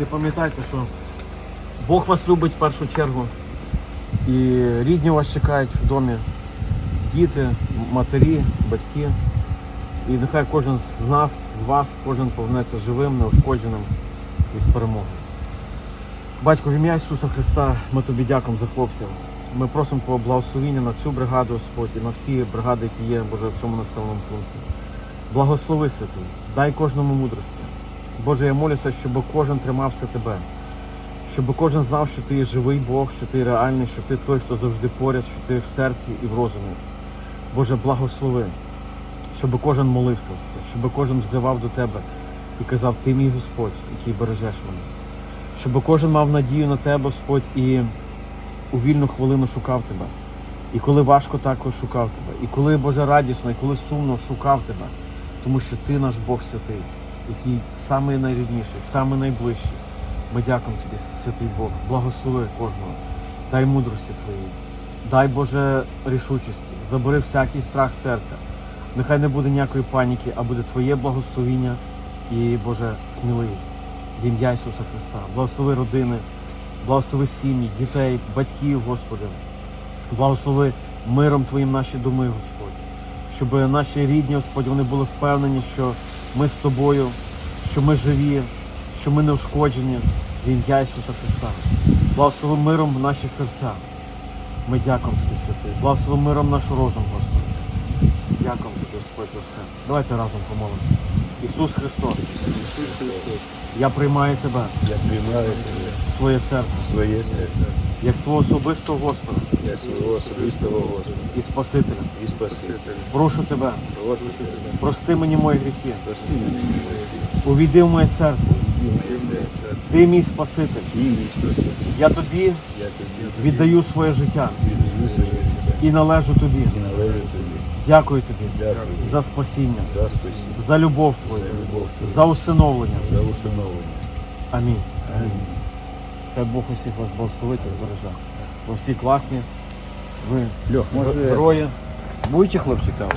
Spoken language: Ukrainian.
хлопці, пам'ятайте, що Бог вас любить в першу чергу. І рідні вас чекають в домі. Діти, матері, батьки. І нехай кожен з нас, з вас, кожен повернеться живим, неушкодженим і з перемогою. Батько, в ім'я Ісуса Христа, ми тобі дякуємо за хлопців. Ми просимо Твого благословіння на цю бригаду, Господь, і на всі бригади, які є, Боже, в цьому населеному пункті. Благослови святий, дай кожному мудрості. Боже, я молюся, щоб кожен тримався тебе, щоб кожен знав, що ти є живий Бог, що ти реальний, що ти той, хто завжди поряд, що ти в серці і в розумі. Боже, благослови, щоб кожен молився, щоб кожен взивав до тебе і казав, ти мій Господь, який бережеш мене. Щоб кожен мав надію на тебе, Господь, і у вільну хвилину шукав тебе. І коли важко, також шукав тебе. І коли Боже радісно, і коли сумно шукав тебе, тому що ти наш Бог святий, який самий найрідніший, самий найближчий. Ми дякуємо тобі, святий Бог. Благослови кожного. Дай мудрості твоїй. Дай Боже рішучості. Забери всякий страх серця. Нехай не буде ніякої паніки, а буде Твоє благословіння і Боже сміливість. В ім'я Ісуса Христа. Благослови родини, благослови сім'ї, дітей, батьків, Господи. Благослови миром Твоїм наші доми, Господь. Щоб наші рідні, Господь, вони були впевнені, що ми з тобою, що ми живі, що ми не ушкоджені в ім'я Ісуса Христа. Благослови миром наші серця. Ми дякуємо тобі, святий. Благослови миром наш розум, Господи. Дякуємо тобі, Господь, за все. Давайте разом помолимося. Ісус Христос, Ісус Христос, я приймаю тебе. Я приймаю тебе. Своє серце, своє серце, як свого особистого Господа. Як свого особистого Господа. І Спасителя. і Спасителя. Прошу тебе, Прошу тебе, прости мені мої гріхи, прости мені моє увійди в моє серце. Ти мій Спаситель. Я тобі віддаю своє життя. І належу тобі. Дякую тобі Дякую за спасіння, за спасіння, за любов твою, за любов твою, за усиновлення. за усиновлення. Амінь. Амінь. Хай Бог усіх вас благословить і збереже. Ви всі класні. Ви Льох, може, герої. будете хлопці каву?